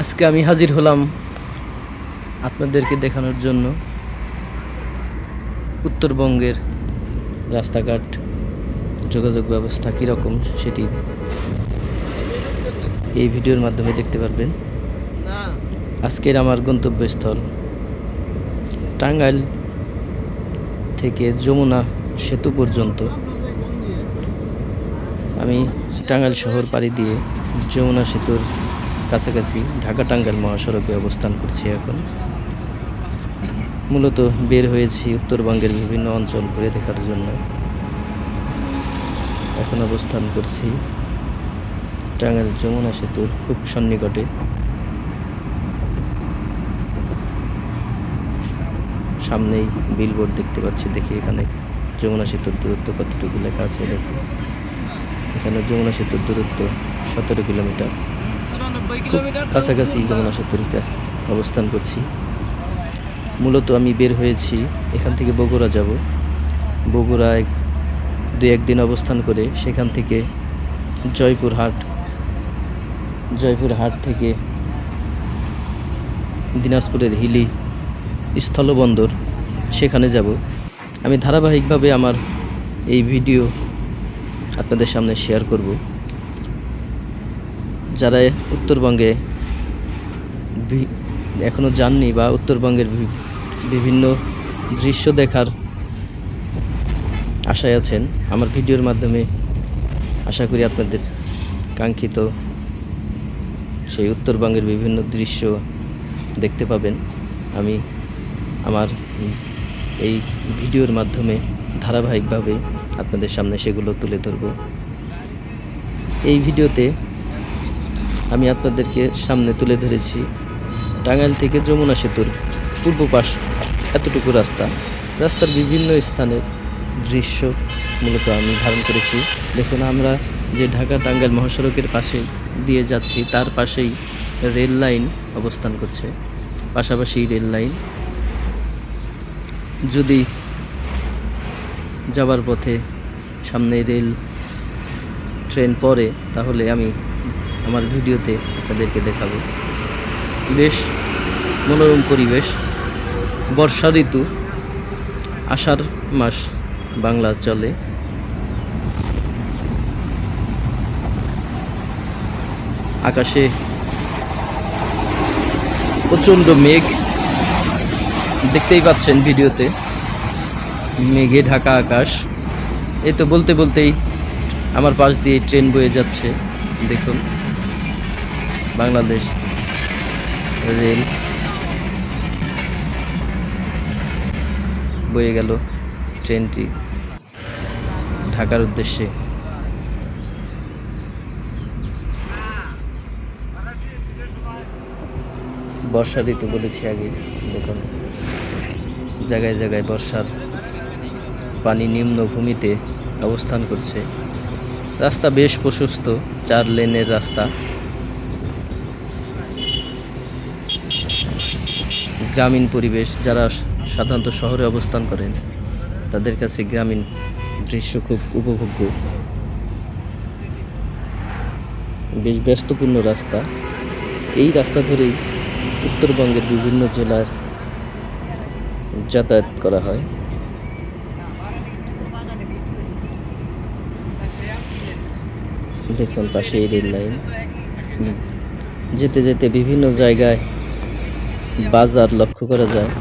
আজকে আমি হাজির হলাম আপনাদেরকে দেখানোর জন্য উত্তরবঙ্গের রাস্তাঘাট যোগাযোগ ব্যবস্থা কীরকম সেটি এই ভিডিওর মাধ্যমে দেখতে পারবেন। আজকের আমার গন্তব্যস্থল টাঙ্গাইল থেকে যমুনা সেতু পর্যন্ত। আমি টাঙ্গাইল শহর পাড়ি দিয়ে যমুনা সেতুর কাছাকাছি ঢাকা টাঙ্গাইল মহাসড়কে অবস্থান করছি এখন। মূলত বের হয়েছি উত্তরবঙ্গের বিভিন্ন অঞ্চল ঘুরে দেখার জন্য। এখন অবস্থান করছি টাঙ্গাইল যমুনা সেতুর খুব সন্নিকটে। সামনেই বিলবোর্ড দেখতে পাচ্ছি, দেখি এখানে যমুনা সেতুর দূরত্ব কতটুকু লেখা আছে দেখি। এখানে যমুনা সেতুর দূরত্ব সতেরো কিলোমিটার। কাছাকাছি যমুনা অবস্থান করছি। মূলত আমি বের হয়েছি এখান থেকে বগুড়া যাব। বগুড়ায় দু একদিন অবস্থান করে সেখান থেকে জয়পুর হাট জয়পুর হাট থেকে দিনাজপুরের হিলি স্থলবন্দর সেখানে যাব। আমি ধারাবাহিকভাবে আমার এই ভিডিও আপনাদের সামনে শেয়ার করব। যারা উত্তরবঙ্গে বি- এখনও যাননি বা উত্তরবঙ্গের বিভিন্ন দৃশ্য দেখার আশায় আছেন, আমার ভিডিওর মাধ্যমে আশা করি আপনাদের কাঙ্ক্ষিত সেই উত্তরবঙ্গের বিভিন্ন দৃশ্য দেখতে পাবেন। আমি আমার এই ভিডিওর মাধ্যমে ধারাবাহিকভাবে আপনাদের সামনে সেগুলো তুলে ধরব। এই ভিডিওতে আমি আপনাদেরকে সামনে তুলে ধরেছি। টাঙ্গাইল থেকে যমুনা সেতুর পূর্ব পাশ এতটুকু রাস্তা। রাস্তার বিভিন্ন স্থানের দৃশ্য মূলত আমি ধারণ করেছি। দেখুন, আমরা যে ঢাকা টাঙ্গাইল মহাসড়কের পাশে দিয়ে যাচ্ছি, তার পাশেই রেল লাইন অবস্থান করছে। পাশাপাশি রেল লাইন যদি যাবার পথে সামনে রেল ট্রেন পড়ে, তাহলে আমি আমার ভিডিওতে আপনাদেরকে দেখাবো। বেশ মনোরম পরিবেশ। বর্ষা ঋতু। আষাঢ় মাস বাংলা চলে। আকাশে প্রচণ্ড মেঘ। দেখতেই পাচ্ছেন ভিডিওতে। মেঘে ঢাকা আকাশ। এই তো বলতে বলতেই আমার পাশ দিয়ে ট্রেন বয়ে যাচ্ছে। দেখুন। বাংলাদেশ রেল বয়ে গেল ট্রেনটি ঢাকার উদ্দেশ্যে। বর্ষা ঋতু বলেছি আগে দেখুন জায়গায় জায়গায় বর্ষার পানি নিম্ন ভূমিতে অবস্থান করছে। রাস্তা বেশ প্রশস্ত, চার লেনের রাস্তা। গ্রামীণ পরিবেশ যারা সাধারণত শহরে অবস্থান করেন, তাদের কাছে গ্রামীণ দৃশ্য খুব উপভোগ্য। বেশ ব্যস্তপূর্ণ রাস্তা। এই রাস্তা ধরেই উত্তরবঙ্গের বিভিন্ন জেলার যাতায়াত করা হয়। দেখুন পাশে এই রেল লাইন। যেতে যেতে বিভিন্ন জায়গায় বাজার লক্ষ্য করা যায়।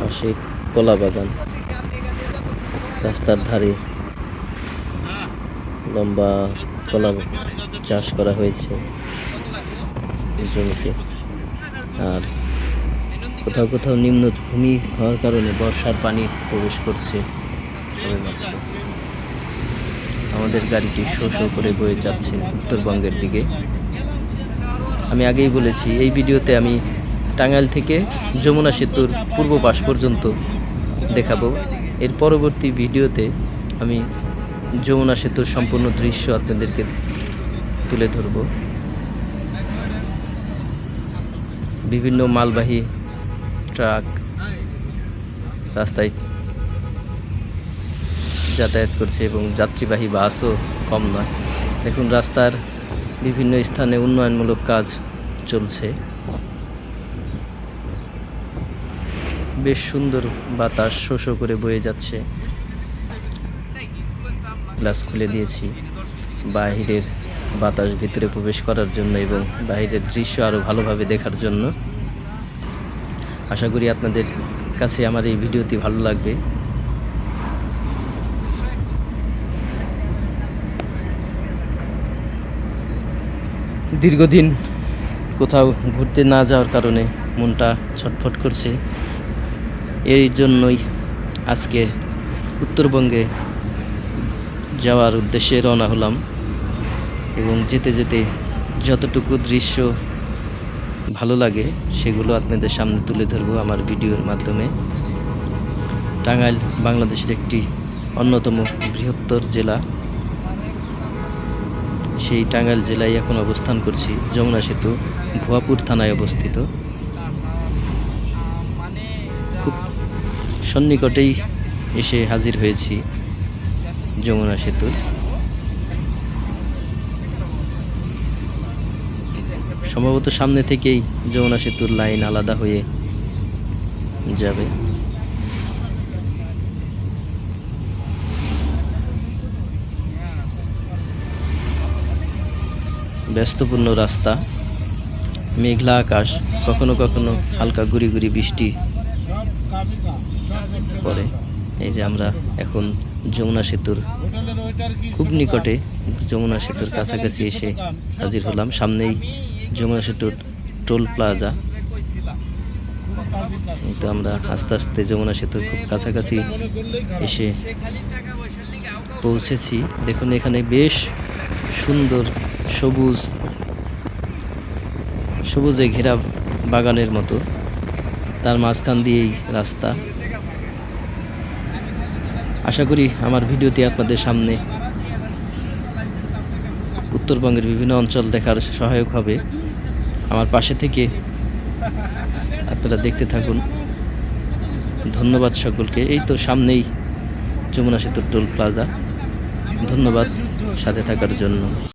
পাশে কলা বাগান। রাস্তার ধারে লম্বা কলা চাষ করা হয়েছে জমিতে। আর কোথাও কোথাও নিম্ন ভূমি হওয়ার কারণে বর্ষার পানি প্রবেশ করছে। আমাদের গাড়িটি শো শো করে বয়ে যাচ্ছে উত্তরবঙ্গের দিকে। আমি আগেই বলেছি, এই ভিডিওতে আমি টাঙ্গাইল থেকে যমুনা সেতুর পূর্ব পাশ পর্যন্ত দেখাবো। এর পরবর্তী ভিডিওতে আমি যমুনা সেতুর সম্পূর্ণ দৃশ্য আপনাদেরকে তুলে ধরব। বিভিন্ন মালবাহী ট্রাক রাস্তায় যাতায়াত করছে এবং যাত্রীবাহী বাসও কম নয়। দেখুন, রাস্তার বিভিন্ন স্থানে উন্নয়নমূলক কাজ চলছে। বেশ সুন্দর বাতাস শোষো করে বয়ে যাচ্ছে। গ্লাস খুলে দিয়েছি। বাহিরের বাতাস ভিতরে প্রবেশ করার জন্য এবং বাহিরের দৃশ্য আরও ভালোভাবে দেখার জন্য। আশা করি আপনাদের কাছে আমার এই ভিডিওটি ভালো লাগবে। দীর্ঘদিন কোথাও ঘুরতে না যাওয়ার কারণে মনটা ছটফট করছে। এই জন্যই আজকে উত্তরবঙ্গে যাওয়ার উদ্দেশ্যে রওনা হলাম এবং যেতে যেতে যতটুকু দৃশ্য ভালো লাগে সেগুলো আপনাদের সামনে তুলে ধরবো আমার ভিডিওর মাধ্যমে। টাঙ্গাইল বাংলাদেশের একটি অন্যতম বৃহত্তর জেলা। সেই টাঙ্গাইল জেলায় এখন অবস্থান করছি, যমুনা সেতু, ভুয়াপুর থানায় অবস্থিত। খুব সন্নিকটেই এসে হাজির হয়েছি যমুনা সেতুর। সম্ভবত সামনে থেকেই যমুনা সেতুর লাইন আলাদা হয়ে যাবে। ব্যস্তপূর্ণ রাস্তা, মেঘলা আকাশ, কখনো কখনো হালকা গুড়ি গুড়ি বৃষ্টি পরে এই যে আমরা এখন যমুনা সেতুর খুব নিকটে যমুনা সেতুর কাছাকাছি এসে হাজির হলাম। সামনেই যমুনা সেতুর টোল প্লাজা। তো আমরা আস্তে আস্তে যমুনা সেতুর খুব কাছাকাছি এসে পৌঁছেছি। দেখুন এখানে বেশ সুন্দর সবুজ, সবুজে ঘেরা বাগানের মতো। তার মাঝখান দিয়েই রাস্তা। আশা করি আমার ভিডিওটি আপনাদের সামনে উত্তরবঙ্গের বিভিন্ন অঞ্চল দেখার সহায়ক হবে। আমার পাশে থেকে আপনারা দেখতে থাকুন। ধন্যবাদ সকলকে। এই তো সামনেই যমুনা সেতুর টোল প্লাজা। ধন্যবাদ সাথে থাকার জন্য।